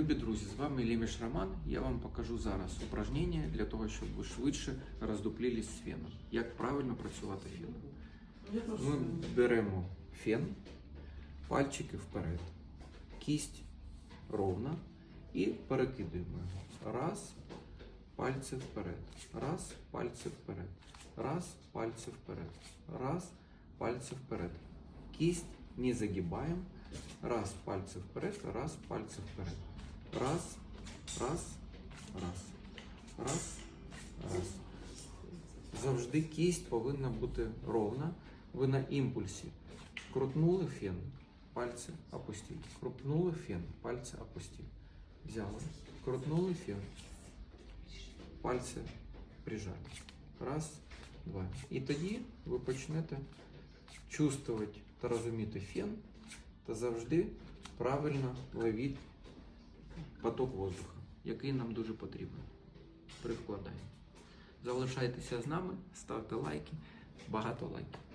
Любі друзі, з вами Ліміш Роман. Я вам покажу зараз упражнення для того, щоб ви швидше роздуплілись з феном. Як правильно працювати феном. Ми беремо фен, пальчики вперед, кість ровна і перекидуємо. Раз, пальці вперед. Раз, пальці вперед. Раз, пальці вперед. Раз, пальці вперед. Кисть не загибаем. Раз, пальцы вперед, раз, пальцы вперед. Раз, раз, раз. Раз, раз. Завжди кість повинна бути ровна. Ви на імпульсі крутнули фен, пальці опустили. Крутнули фен, пальці опустили. Взяли. Крутнули фен. Пальці прижали. Раз, два. І тоді ви почнете чувствувати та розуміти фен та завжди правильно ловіть поток воздуха, який нам дуже потрібен при. Залишайтеся з нами, ставте лайки, багато лайків.